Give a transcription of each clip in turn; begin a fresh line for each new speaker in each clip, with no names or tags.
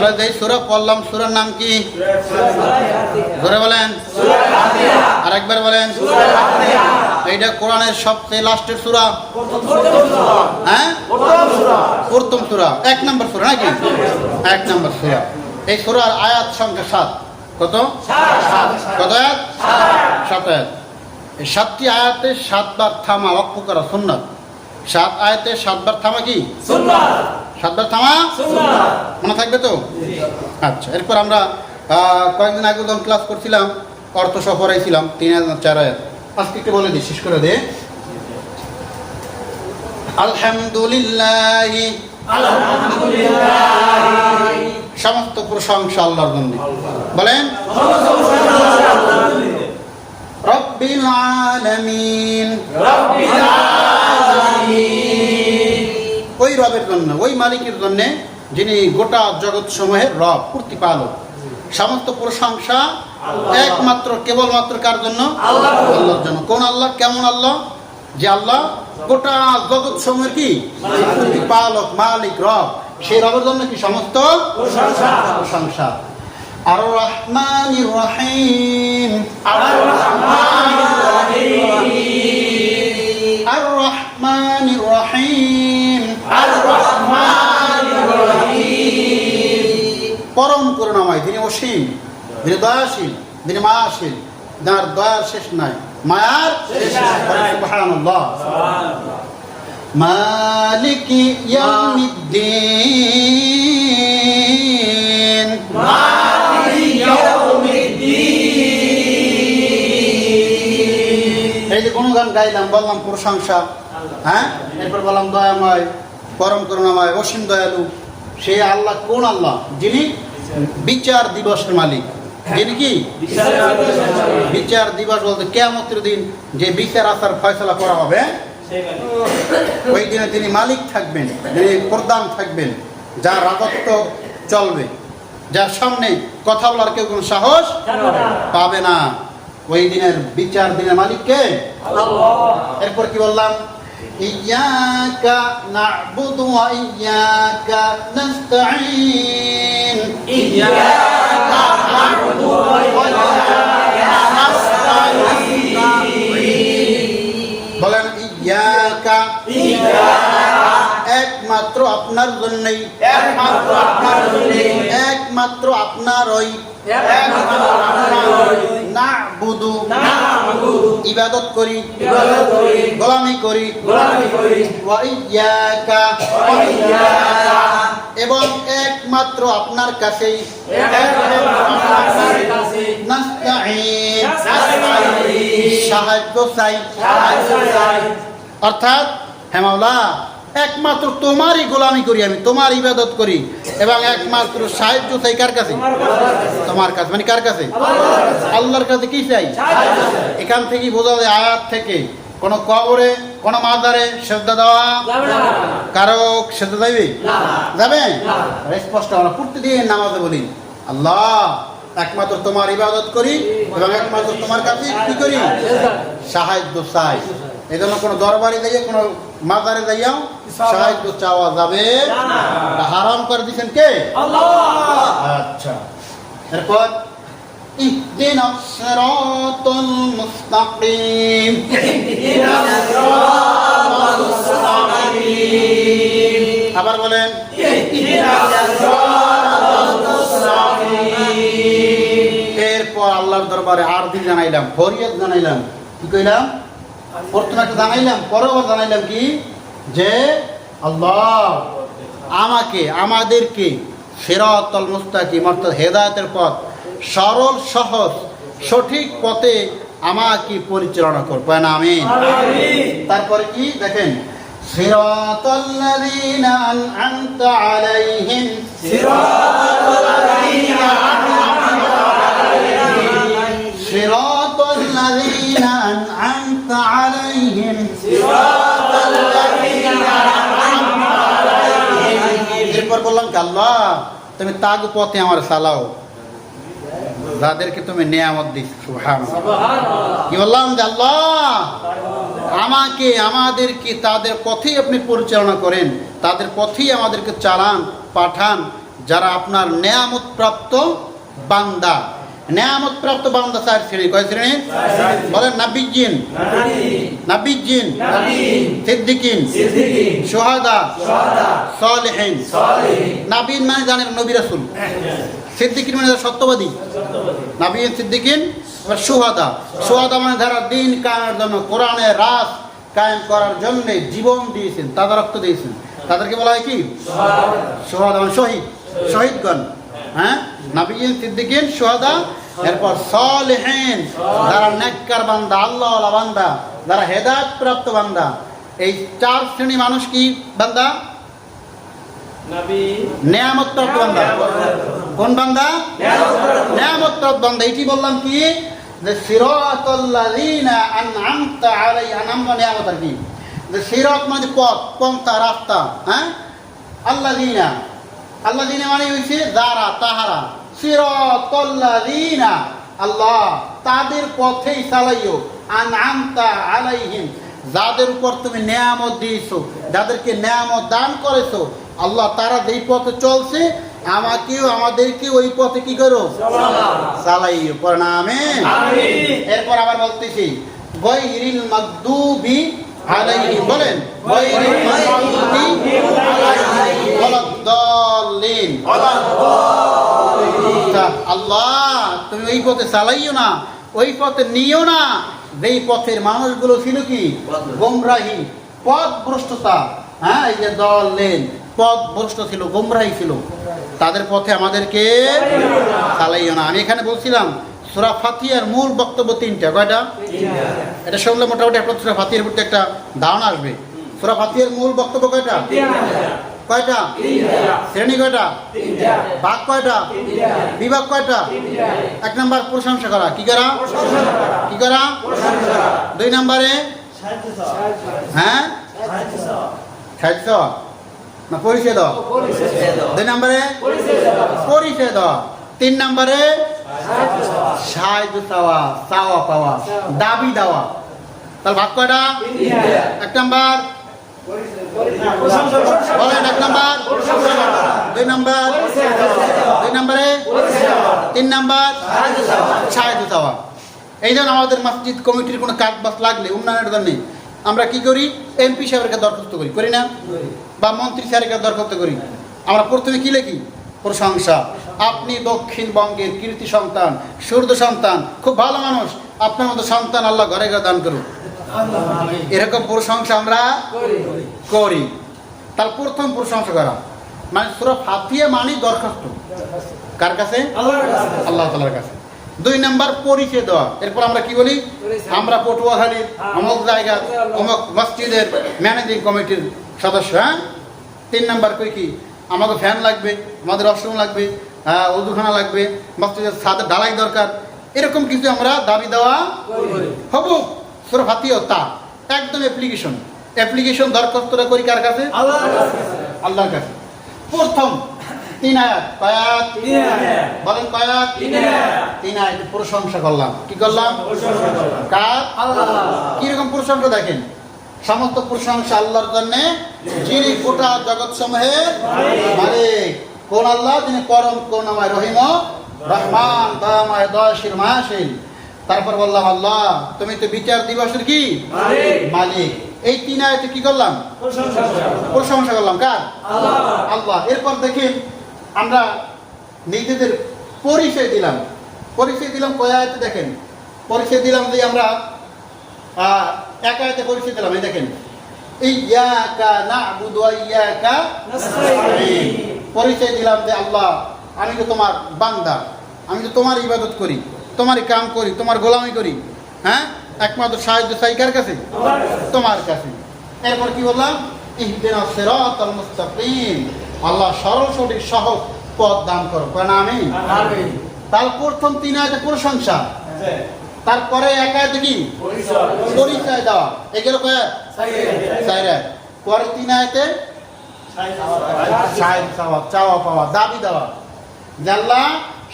তাহলে যেই সুরা পড়লাম সুরার নাম কি? ধরে বলেন। আরেকবার বলেন। এইটা কোরআনের সবচেয়ে লাস্টের সুরা। হ্যাঁ? প্রথম সুরা। এক নম্বর সুরা নাকি? এক নম্বর সুরা। এই সুরার আয়াত সংখ্যা সাত। কত? কত আয়াত? সাত আয়াত। এই সাতটি আয়াতে সাতবার থামা অক্ষ করা সুন্নাত। সাত আয়াতে সাতবার থামা কি? সাতবার থামা? মনে থাকবে তো? আচ্ছা এরপর আমরা কয়েকদিন আগে যখন ক্লাস করছিলাম অর্থ সফর আইছিলাম তিন হাজার চার হাজার। আজকে একটু বলে দিই শেষ করে দে। আলহামদুলিল্লাহ। সমস্ত প্রশংসা আল্লাহর জন্য বলেন? রব্বিল আলামিন। রব্বিল আলামিন। ওই রবের জন্য ওই মালিকের জন্য যিনি গোটা জগৎ সমূহের রব প্রতিপালক। সমস্ত প্রশংসা একমাত্র কেবলমাত্র কার জন্য? আল্লাহর জন্য। কোন আল্লাহ কেমন আল্লাহ? যে আল্লাহ গোটা জগৎ সমূহের কি প্রতিপালক মালিক রব। সেই রবের জন্য কি সমস্ত? প্রশংসা। আর রহমান রহিম। আর রহমান তিনি অসীম তিনি দয়াশীল তিনি মায়াশীল। যার দয়ার শেষ নাই মায়ার মালিকি এই যে কোনো গান গাইলাম বললাম প্রশংসা। হ্যাঁ? এরপর বললাম দয়াময় পরম করুণাময় অসীম দয়ালু। সেই আল্লাহ কোন আল্লাহ? যিনি বিচার দিবসের মালিক। যিনি কি? বিচার দিবস বলতে কেয়ামতের দিন যে বিচার আসার ফয়সলা করা হবে ওই দিনে তিনি মালিক থাকবেন যিনি প্রধান থাকবেন যার রাজত্ব চলবে। যার সামনে কথা বলার কেউ কোনো সাহস পাবে না। ওই দিনের বিচার দিনের মালিককে? এরপর কি বললাম? ইয়াকা না'বুদু ওয়া ইয়াকা নাস্তাঈন বলেন ইয়াকা। একমাত্র আপনার জন্যই।
একমাত্র আপনার জন্যে
একমাত্র আপনার ওই
একমাত্র আপনার ওই
না বুধু ইবাদত করি
ইবাদত করি।
গোলামি করি। এবং একমাত্র আপনার কাছেই। সাহায্য চাই। অর্থাৎ হ্যাঁ মাওলা একমাত্র তোমারই গোলামি করি আমি, তোমার ইবাদত করি এবং একমাত্র সাহায্য চাই কার কাছে? তোমার কাছে মানে কার কাছে? আল্লাহর কাছে কি চাই? এখান থেকে বোঝা যায় আয়াত থেকে, কোন কবরে, কোন মাজারে শ্রদ্ধা দেওয়া কারও শ্রদ্ধা দেবে যাবে? স্পষ্ট, আমরা প্রতিদিন নামাজে বলি, আল্লাহ, একমাত্র তোমার ইবাদত করি এবং একমাত্র তোমার কাছে কি করি? সাহায্য চাই। এই জন্য কোনো দরবারে যাইয়া কোনো মাজারে যাইয়াও সাহায্য চাওয়া যাবে এটা হারাম করে দিচ্ছেন কে আচ্ছা এরপর اهدنا الصراط المستقيم আবার বলেন এরপর আল্লাহর দরবারে আরতি জানাইলাম ফরিয়াদ জানাইলাম কি কইলাম প্রথমে একটা জানাইলাম পরে আবার জানাইলাম কি যে আল্লাহ আমাকে আমাদেরকে সেরাতল মুস্তাকিম অর্থাৎ হেদায়তের পথ সরল সহজ সঠিক পথে আমাকে পরিচালনা করবো না আমি তারপরে কি দেখেন সিরাতাল্লাযীনা আন'আমতা আলাইহিম صراط এরপর বললাম কি আল্লাহ তুমি তাগ পথে আমার চালাও। যাদেরকে তুমি নিয়ামত দিচ্ছ কি বললাম যে আল্লাহ আমাকে আমাদেরকে তাদের পথেই আপনি পরিচালনা করেন তাদের পথেই আমাদেরকে চালান পাঠান যারা আপনার নেয়ামত প্রাপ্ত বান্দা। নেয়ামত প্রাপ্ত বান্দা চার শ্রেণি। কয় শ্রেণি? বলেন নাবিজিন নাবিজিন সিদ্দিকিন। সোহাদা। সলেহিন। নাবিন মানে জানেন নবী রাসুল। সিদ্দিকিন মানে সত্যবাদী। নাবিন, সিদ্দিকিন এবার সোহাদা। সোহাদা মানে যারা দিন কায়েমের জন্য কোরআনের রাস কায়েম করার জন্য জীবন দিয়েছেন, তাদের রক্ত দিয়েছেন। তাদেরকে বলা হয় কি? সোহাদা মানে শহীদ। শহীদগণ। হ্যাঁ? নাবিয়িন সিদ্দিকিন সোহাদা এরপর সলেহেন যারা নেককার বান্দা বান্দা যারা হেদায়ত প্রাপ্ত বান্দা। এই চার শ্রেণি মানুষ কি বান্দা? নেয়ামত প্রাপ্ত বান্দা। কোন বান্দা? নেয়ামত প্রাপ্ত বান্দা। এটি বললাম কি? যে সিরাতাল্লাযীনা আন'আমতা আলাই আন'আমতা নেয়ামত আর কি? যে সিরাত মানে পথ পন্থা রাস্তা হ্যাঁ? আল্লাযীনা আল্লাযীনা মানে হইছে যারা তাহারা। সিরাতাল্লাযীনা আল্লাহ তাদের পথেই চালাইও। আন'আমতা আলাইহিম যাদের উপর তুমি নেয়ামত দিয়েছ যাদেরকে নেয়ামত দান করেছ আল্লাহ তারা যেই পথে চলছে আমাকেও আমাদেরকে ওই পথে কি করো? চালাইও। প্রণামে এরপর আবার বলতেছি গৈরিল মাগদুবি আলাইহিম বলেন গৈরিল আলাইহিম ওয়ালাদ-দাল্লিন আচ্ছা, আল্লাহ তুমি ওই পথে চালাইও না ওই পথে নিও না। যেই পথের মানুষগুলো ছিল কি? গোমরাহি পথ ভ্রষ্টতা হ্যাঁ এই যে দল লেন পথ ভ্রষ্ট ছিল গোমরাহি ছিল। তাদের পথে আমাদেরকে চালাইও না। আমি এখানে বলছিলাম সুরা ফাতিয়ার মূল বক্তব্য তিনটা। কয়টা? এটা শুনলে মোটামুটি আপনার সুরা ফাতিয়ার প্রতি একটা ধারণা আসবে। সুরা ফাতিয়ার মূল বক্তব্য কয়টা? কয়টা? শ্রেণি কয়টা? ভাগ কয়টা? বিভাগ কয়টা? এক নম্বর প্রশংসা করা। কি করা? কি করা? দুই নম্বরে? হ্যাঁ? সাহায্য না পরিচয় দাও দুই নম্বরে? পরিচয় দাও তিন নম্বরে? সাহায্য চাওয়া চাওয়া পাওয়া দাবি দেওয়া। তাহলে ভাগ কয়টা? এক নম্বর? দুই নম্বর। দুই নম্বরে। তিন নম্বর। এই জন্য আমাদের মসজিদ, কমিটির কোনো কাজ বাস লাগলে, উন্নয়নের জন্য আমরা কি করি? এমপি সাহেবের দরখাস্ত করি। করি না? বা মন্ত্রী স্যারের দরখাস্ত করি। আমরা প্রথমে কি লিখি? প্রশংসা। আপনি দক্ষিণবঙ্গের কীর্তি সন্তান, সূর্য সন্তান, খুব ভালো মানুষ। আপনার মতো সন্তান আল্লাহ ঘরে ঘরে দান করুন এরকম প্রশংসা আমরা করি। তার প্রথম প্রশংসা করা? মানে সুরা ফাতিয়া মানে দরখাস্ত। কার কাছে? আল্লাহ তালার কাছে। দুই নাম্বার পরিচয় দেওয়া এরপর আমরা কি বলি? আমরা পটুয়াখালীর অমুক জায়গা অমুক মসজিদের ম্যানেজিং কমিটির সদস্য হ্যাঁ? তিন নাম্বার করি কি? আমাকে ফ্যান লাগবে আমাদের অশ্রম লাগবে হ্যাঁ উজুখানা লাগবে মসজিদের ছাদের ঢালাই দরকার। এরকম কিছু আমরা দাবি দেওয়া হবু। সুরা ফাতিয়া তা একদম অ্যাপ্লিকেশন অ্যাপ্লিকেশন দরখাস্তটা করি কার কাছে? আল্লাহর কাছে। প্রথম তিন আয়াত। কয়াত? বলেন কয়াত? তিন আয়াত। প্রশংসা করলাম। কি করলাম? কার? কীরকম প্রশংসা দেখেন? সমস্ত প্রশংসা আল্লাহর জন্য যিনি গোটা জগৎ সমূহের মালিক। কোন আল্লাহ? তিনি পরম করুণাময় রহিম। রহমান দয়াময় দয়াশীল মায়াশীল। তারপর বললাম আল্লাহ তুমি তো বিচার দিবসের কি? মালিক। এই তিন আয়তে কি করলাম? প্রশংসা করলাম। কার? আল্লাহ। এরপর দেখেন আমরা নিজেদের পরিচয় দিলাম। পরিচয় দিলাম কয় আয়াতে দেখেন? পরিচয় দিলাম যে আমরা এক আয়াতে পরিচয় দিলাম। এই দেখেন পরিচয় দিলাম যে আল্লাহ আমি তো তোমার বান্দা। আমি তো তোমার ইবাদত করি। তোমারই কাম করি তোমার গোলামি করি হ্যাঁ? একমাত্র সাহায্য চাই কার কাছে? তোমার কাছে। এরপর কি বললাম? ইহদিনা সিরাতাল মুস্তাকিম। আল্লাহ সরল সঠিক সহজ পথ দান করো। কেন আমি তার প্রথম তিন আয়াতে প্রশংসা তারপরে এক আয়াতে কি? পরিচয়। দেওয়া। এগুলো পরে তিন আয়াতে? চাওয়া পাওয়া দাবি দেওয়া। জানলা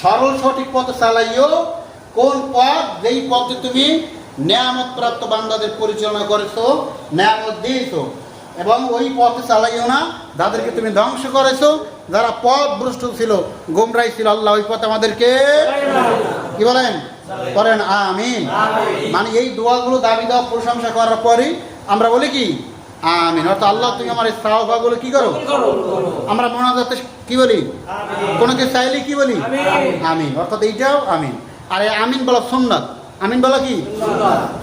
সরল সঠিক পথে চালাইও কোন পথ? যেই পথে তুমি নিয়ামত প্রাপ্ত বান্দাদের পরিচালনা করেছ নিয়ামত দিয়েছ এবং ওই পথে চালাইও না যাদেরকে তুমি ধ্বংস করেছ যারা পথ ভ্রষ্ট ছিল গোমরাই ছিল আল্লাহ ওই পথে আমাদেরকে কি বলেন? করেন আমিন। মানে এই দোয়াগুলো দাবি দেওয়া প্রশংসা করার পরই আমরা বলি কি? আমিন। অর্থাৎ আল্লাহ তুমি আমার এই সাহবাগুলো কি করো? আমরা মোনাজাতে কি বলি? কোনো কিছু চাইলে কি বলি? আমিন। অর্থাৎ এইটাও আমিন। আর এই আমিন বলা সুন্নাত। আমিন বলা কি?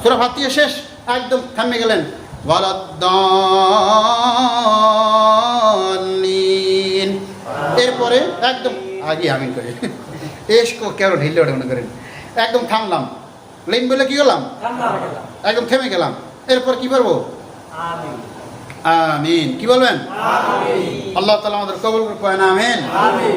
সুরা ফাতিহা শেষ একদম থামে গেলেন। এরপরে একদম আগে আমিন করে। এস কেন ঢিল মনে করেন। একদম থামলাম। লাইন বলে কি করলাম একদম থেমে গেলাম। এরপর কি করব আমিন। কি বলবেন? আল্লাহ তালা আমাদের কবল করে আমিন।